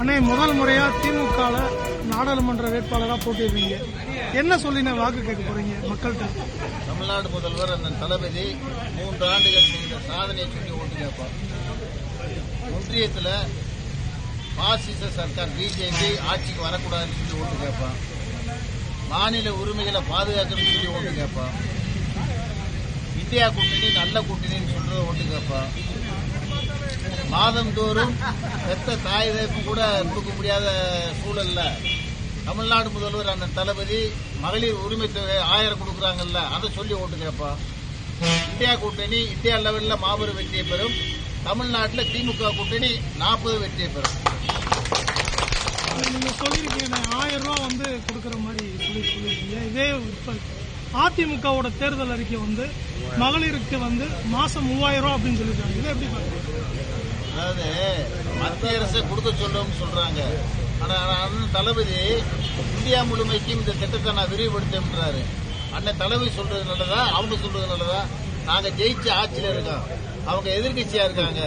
அண்ணே முதல் முறையா திமுக நாடாளுமன்ற வேட்பாளராக போட்டிருக்கீங்க என்ன சொல்லி நான் வாக்கு கேட்க போறீங்க மக்கள்கிட்ட? தமிழ்நாடு முதல்வர் அண்ணன் தளபதி மூன்று ஆண்டுகள் செய்த சாதனையை சொல்லி ஓட்டு கேட்பார் ஒன்றியத்தில் பாசிச சர்க்கார் பிஜேபி ஆட்சிக்கு வரக்கூடாதுன்னு சொல்லி ஓட்டு கேட்பான் மாநில உரிமைகளை பாதுகாக்கணும்னு சொல்லி ஓட்டு கேட்பான் இந்தியா கூட்டணி நல்ல கூட்டணின்னு சொல்றத ஓட்டு கேட்பான் மாதந்தோறும் பெத்த தாய் தகப்பு கூட கொடுக்க முடியாத சூழல்ல. தமிழ்நாடு முதல்வர் அந்த தளபதி மகளிர் உரிமை தொகை ஆயிரம் கொடுக்குறாங்கல்ல அதை சொல்லி ஓட்டு கேட்பான் இந்தியா கூட்டணி இந்தியா லெவல்ல மாபெரும் வெற்றியை பெறும். தமிழ்நாட்டில் திமுக கூட்டணி நாற்பது வெற்றியை பெறும். நீங்க சொல்லியிருக்கீங்க ஆயிரம் ரூபாய் வந்து கொடுக்குற மாதிரி சொல்லி சொல்லியிருக்கீங்க. இதே அதிமுகவோட தேர்தல் அறிக்கை வந்து மகளிருக்கு வந்து மாசம் மூவாயிரம் ரூபாய் அப்படின்னு சொல்லியிருக்காங்க. இதை எப்படி பாருங்க அதாவது மத்திய அரசு கொடுக்க சொல்லும்னு சொல்றாங்க. ஆனால் தளபதி இந்தியா முழுமைக்கும் இந்த திட்டத்தை நான் விரிவுபடுத்தேன்றாரு அண்ணன் தளபதி சொல்றது நல்லதா? அவங்க சொல்றது நல்லதா? நாங்க ஜெயிச்ச ஆட்சியில இருக்கோம். அவங்க எதிர்கட்சியா இருக்காங்க.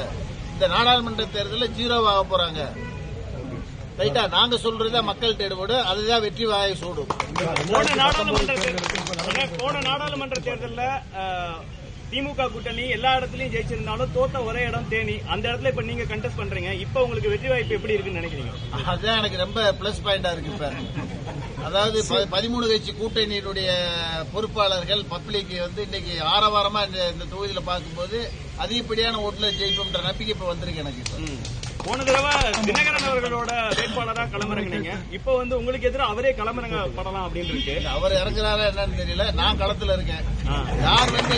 இந்த நாடாளுமன்ற தேர்தலில் ஜீரோவாக போறாங்க. ரைட்டா நாங்க சொல்றதா மக்கள்கிட்ட ஈடுபடும் அதுதான் வெற்றி வாயை சூடும். போன நாடாளுமன்ற தேர்தல் போன நாடாளுமன்ற தேர்தல்ல திமுக கூட்டணி எல்லா இடத்துலயும் ஜெயிச்சிருந்தாலும் தோத்த ஒரே இடம் தேனி. அந்த இடத்துல இப்ப நீங்க கண்டெஸ்ட் பண்றீங்க. இப்ப உங்களுக்கு வெற்றி வாய்ப்பு எப்படி இருக்குன்னு நினைக்கிறீங்க? அதுதான் எனக்கு ரொம்ப பிளஸ் பாயிண்டா இருக்கு இப்ப. அதாவது பதிமூணு கட்சி கூட்டணியினுடைய பொறுப்பாளர்கள் பப்ளிக் வந்து இன்னைக்கு ஆரவாரமா இந்த தொகுதியில பார்க்கும்போது அதிகப்படியான ஓட்டுல ஜெயிப்போம்ன்ற நம்பிக்கை இப்ப வந்திருக்கு எனக்கு. போன தடவை தினகரன் அவர்களோட வேட்பாளரா களமிறங்கினீங்க. இப்ப வந்து உங்களுக்கு எதிராக அவரே களமிறங்க படலாம் அப்படின்னு இருக்கு அவர் இறங்குறாரா என்னன்னு தெரியல. நான் களத்துல இருக்கேன். யார் வந்து